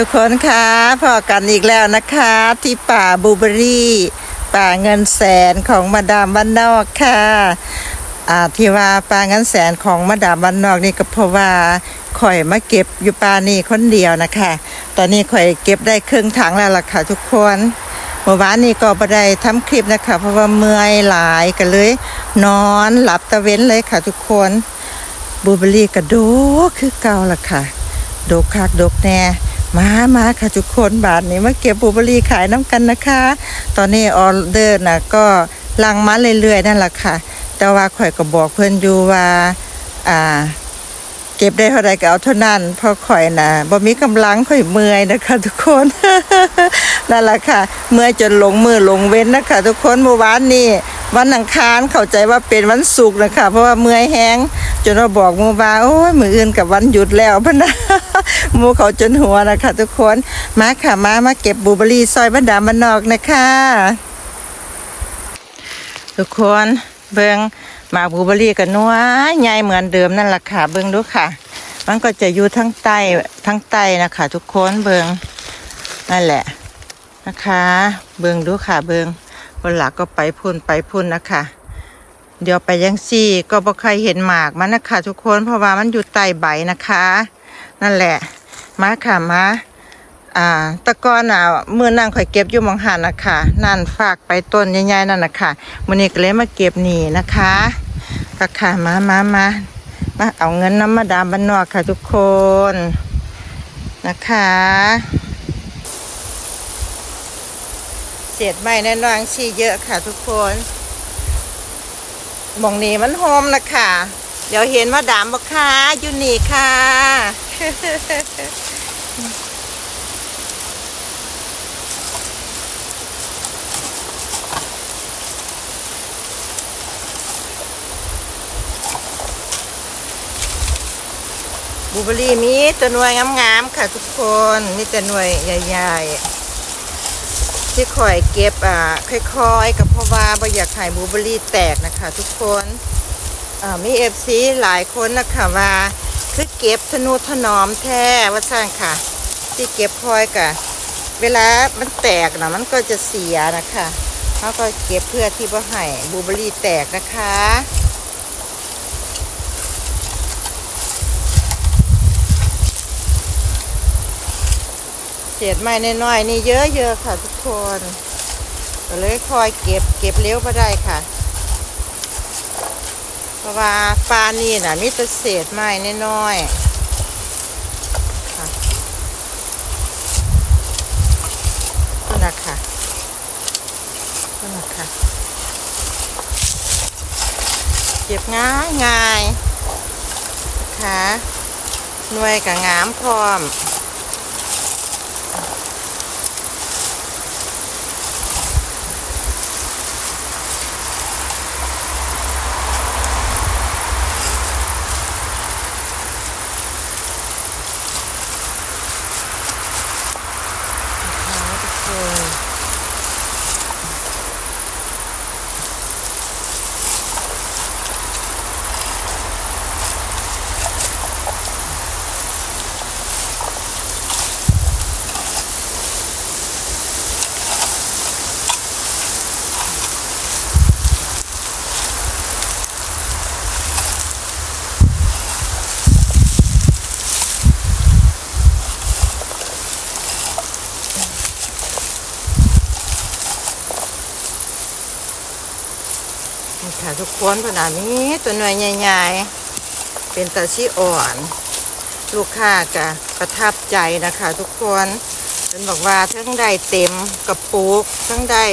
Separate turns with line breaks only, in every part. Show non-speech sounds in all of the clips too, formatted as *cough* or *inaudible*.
ทุกคนคะพอกันอีกแล้วนะคะ ที่ป่าบูเบอรี่ ป่าเงินแสนของมาดามบ้านนอกค่ะอาที่ว่าป่าเงินแสนของมาดามบ้านนอกนี่ก็เพราะว่าข่อยมาเก็บอยู่ป่านี่คนเดียวนะคะ ตอนนี้ข่อยเก็บได้ครึ่งถังแล้วล่ะค่ะทุกคนเมื่อวานนี้ก็บ่ได้ทำคลิปนะคะ เพราะว่าเมื่อยหลายกันเลย นอนหลับตะเว้นเลยค่ะทุกคนบูเบอรี่กระโดกคือเก่าล่ะค่ะดกคักดกแน่ มามาค่ะทุกคนบาทนี้มาเก็บบลูเบอรรี่ขายน้ำกันนะคะ ตอนนี้ออเดอร์นะก็ลังมาเรื่อยๆนั่นแหละค่ะ แต่ว่าข่อยก็บอกเพื่อนอยู่ว่าอ่า เก็บได้เท่าไรก็เอาเท่านั้นเพราะข่อยนะบ่มีกำลังข่อยเมื่อยนะคะ ทุกคนนั่นแหละค่ะ เมื่อยจนหลงมือหลงเว้นนะคะ ทุกคนเมื่อวานนี้ วันอังคารเข้าใจว่าเป็นวันศุกร์นะคะ เพราะว่าเมื่อยแห้งจนเราบอกมูบาโอ้ยมืออื่นกับวันหยุดแล้วพนะมูเขาจนหัวนะคะ ทุกคนมาค่ะมามาเก็บบูเบอรี่ซอยบ้านดามันนอกนะคะ ทุกคนเบิงมาบูเบอรี่กับนัวใหญ่เหมือนเดิมนั่นแหละค่ะ เบิงดูค่ะ มันก็จะอยู่ทั้งใต้ทั้งใต้นะคะ ทุกคนเบิงนั่นแหละนะคะ เบิงดูค่ะเบิง คนหลักก็ไปพุ่นไปพุ่นนะคะ เดี๋ยวไปยังซี่ก็บ่ใครเห็นหมากมันนะคะ ทุกคนเพราะว่ามันอยู่ใต้ใบนะคะ นั่นแหละมาค่ะมาอ่าตะกอนอะมือนั่งข่อยเก็บอยู่มองหันนะคะนั่นฝากไปต้นใหญ่ๆนั่นนะคะมื้อนี้ก็เลยมาเก็บนี่นะคะก็ค่ะมามามามาเอาเงินน้ำมาดามบ้านนอกค่ะทุกคนนะคะ เศษไม้แน่นอนชีเยอะค่ะทุกคนมองนี้มันโฮมนะคะเดี๋ยวเห็นว่าดามบอกค่ะอยู่นี่ค่ะบูเบอรี่มีแตัวหน่วยงามๆค่ะทุกคน มีแต่หน่วยใหญ่ ๆ ที่คอยเก็บอ่าค่อยๆกับเพราะว่าบ่อยากให้บูเบอรี่แตกนะคะ ทุกคนอ่ามีเอฟซีหลายคนนะคะว่าคือเก็บธนูถนอมแท้ว่าสร้างค่ะ ที่เก็บคอยกะเวลามันแตกนะมันก็จะเสียนะคะเขาก็เก็บเพื่อที่ว่าให้บูเบอรี่แตกนะคะ เศษไม้น้อยๆนี่เยอะๆค่ะทุกคนก็เลยคอยเก็บเก็บเลี้ยวก็ได้ค่ะ เพราะว่าปลานี่น่ะมีแต่เศษไม้น้อยๆค่ะนั่นนะค่ะนั่นนะค่ะ เก็บง่ายง่ายนะคะหน่วยกับงามพร้อม นะคะทุกคน นี่ค่ะทุกคนขนาดนี้ตัวหน่วยใหญ่ๆ เป็นตาชีอ่อน ลูกค้าก็ประทับใจนะคะทุกคนเป็นบอกว่าทั้งได้เต็มกระปุกทั้งได้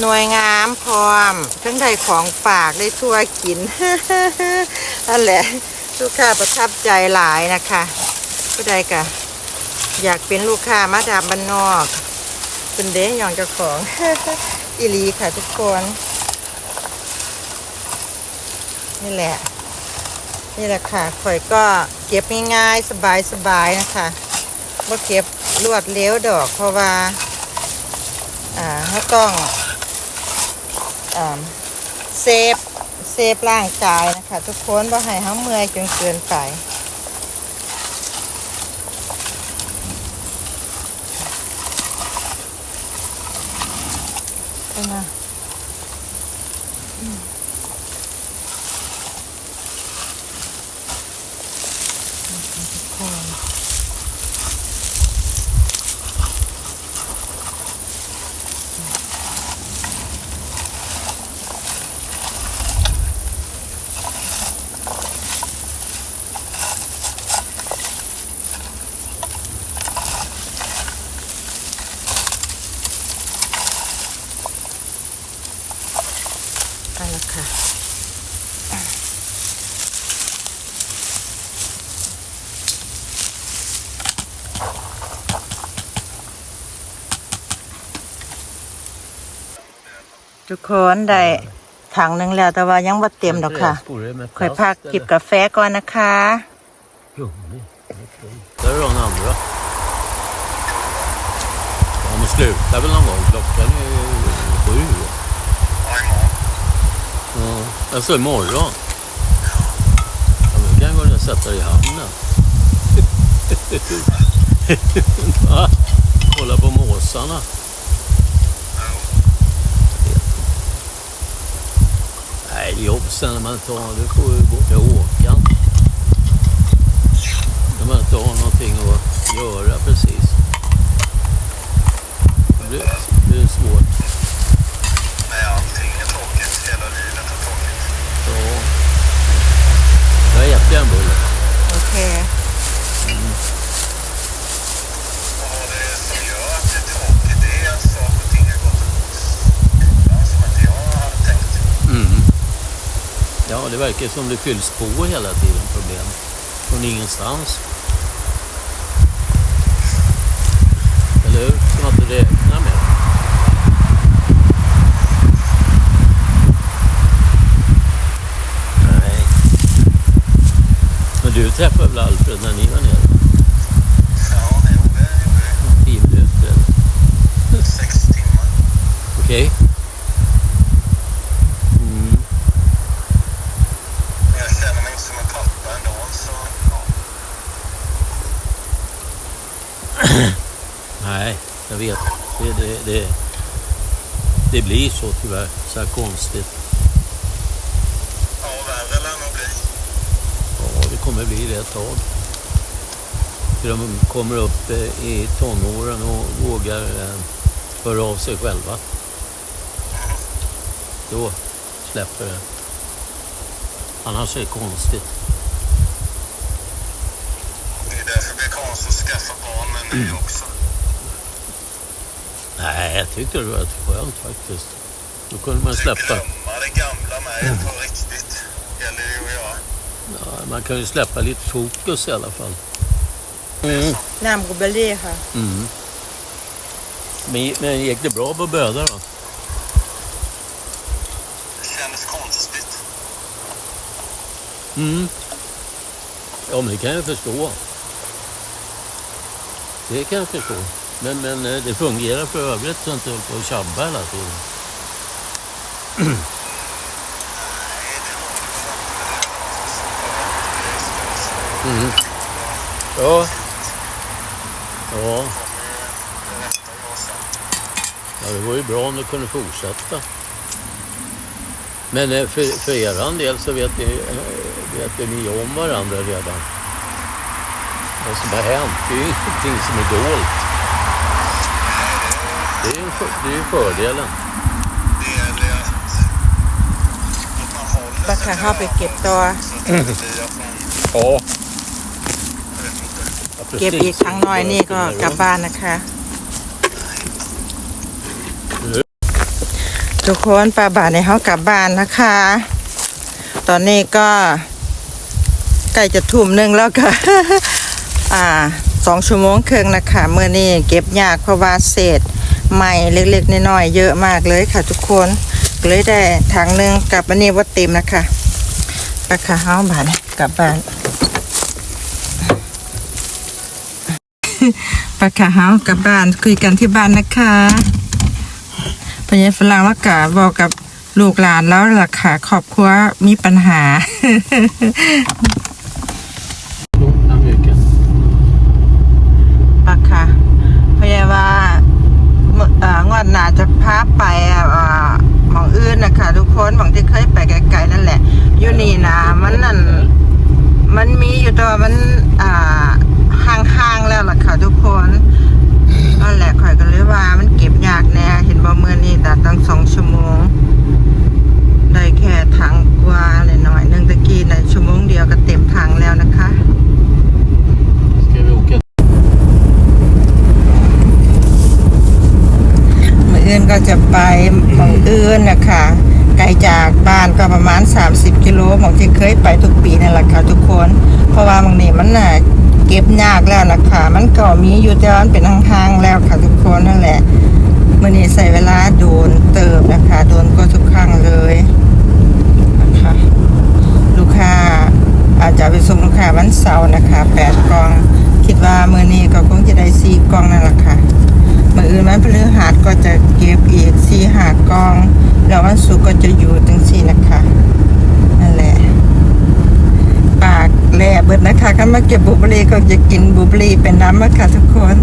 หน่วยงามพร้อม ทั้งได้ของฝากได้ทั่วกินนั่นแหละลูกค้าประทับใจหลายนะคะก็ได้กะอยากเป็นลูกค้ามาดามบ้านนอกเป็นเด้ยองเจ้าของอีหลีค่ะทุกคน นี่แหละ นี่แหละค่ะข่อยก็เก็บง่ายๆสบายๆนะคะว่าเก็บลวดเลี้ยวดอกเพราะว่า อ่าเขาต้องอเซฟเซฟร่างกายนะคะ ทุกคนเพราะให้เขาเมื่อยจนเกินไปไปนะ ไปแล้วค่ะ ทุกคนได้ถังหนึ่งแล้วแต่ว่ายังบ่เต็มดอกค่ะ
ค่อยพักจิบ
กาแฟก่อนนะคะ
Där är de andra. Ja, men sluta väl någon gång. Klockan är ju sju. Ja, alltså imorgon. Ja, men du kan gå ner och sätta dig i hamnen. Va? *laughs* Kolla på måsarna. Nej, jobb sen när man inte har... du får ju gå till Håkan. När man inte har någonting att göra precis. Det blir, det blir svårt.
Som inte jag hade tänkt.
Mm. Ja, det verkar som det fylls på hela tiden problem. Från ingenstans. Eller hur? Som man inte räknar med. Nej. Men du träffade väl Alfred när ni var nere?
Ja, det gjorde det.
Tio minuter eller?
sex timmar.
Okej. Mm.
Men jag känner mig inte som en pappa ändå, så ja.
Nej, jag vet. Det, det, det, det blir så tyvärr. Så här konstigt.
Ja, värre lär nog bli.
Ja, det kommer bli det ett tag. För de kommer upp eh, i tonåren och vågar eh, höra av sig själva. Då släpper det. Annars är det konstigt.
Det är därför det blir konstigt att skaffa barn med mig också.
Nej, jag tyckte det var rätt skönt faktiskt. Då kunde man släppa.
Glömma det gamla med på
Ja, man kan ju släppa lite fokus i alla fall. Mm.
Namngo.
Mm. Men, men gick det bra på Böda då?
Det kändes konstigt.
Mm. Ja, men det kan jag förstå. Det kan jag förstå. Men, men eh, det fungerar för övrigt så jag inte håller på och tjabbar hela tiden. *clears throat* Mm. Ja. Ja. Ja, det var ju bra om det kunde fortsätta. Men eh, för, för er del så vet ni, eh, vet ni om varandra redan. Vad som har hänt, det är ju *laughs* ingenting som är dolt.
Det
är ju det är fördelen.
Backa har
mycket då.
*laughs*
Ja. เก็บอีกครั้งน้อยนี่ก็กลับบ
้านนะคะ ทุกคนป้าบาทในเขากลับบ้านนะคะ ตอนนี้ก็ใกล้จะทุ่มหนึ่งแล้วค่ะอ่าสองชั่วโมงครึ่งนะคะเมื่อนี้เก็บยากเพราะว่าเศษใหม่เล็กๆน้อยๆเยอะมากเลยค่ะ ทุกคนเลยได้ถังหนึ่งกลับมานี่ว่าเต็มนะคะไปค่ะเฮาบาทกลับบ้าน ปลาขาเฮากับบ้านคุยกันที่บ้านนะคะพญายฝรั่งว่ากะบอกกับลูกหลานแล้วล่ะค่ะครอบครัวมีปัญหา ปักาพญาว่าเอ่องวดหนาจะพาไปอ่าหมองอื่นนะคะทุกคนหมองที่เคยไปไกลๆนั่นแหละอยู่นี่นะมันนั่นมันมีอยู่ตัวมันอ่า ห่างๆแล้วล่ะค่ะทุกคนนั่นแหละข่อยก็เลยว่ามันเก็บยากแน่ เห็นบ่เมื่อนี้แต่ตั้งสองชั่วโมง ได้แค่ถังกว่าเลยหน่อยนึงตะกี้ในชั่วโมงเดียวก็เต็มถังแล้วนะคะมืเอื่นก็จะไปมอเอื่นนะคะไกลจากบ้านก็ประมาณ 30 กิโลมองที่เคยไปทุกปีนั่นแหละค่ะทุกคน เพราะว่าบางนี่มันหน่ะ เก็บยากแล้วนะคะมันก็มีอยู่แต่มันเป็นห่างๆแล้วค่ะทุกคนนั่นแหละมื่อนี้ใส่เวลาโดนเติมนะคะ โดนก็ทุกครั้งเลยนะคะลูกค้าอาจจะไปส่งลูกค้าวันเสาร์นะคะแปดกล่อง คิดว่ามือนี้ก็คงจะได้สี่กล่องนั่นแหละค่ะมืออื่นวันพฤหัสก็จะเก็บอีกสี่หากล่อง แล้ววันศุกร์ก็จะอยู่ถึงสี่นะคะนั่นแหละ ดนะคะกันมาเก็บบุบลีก็จะกินบุบลีเป็นน้ำมะค่ะทุกคน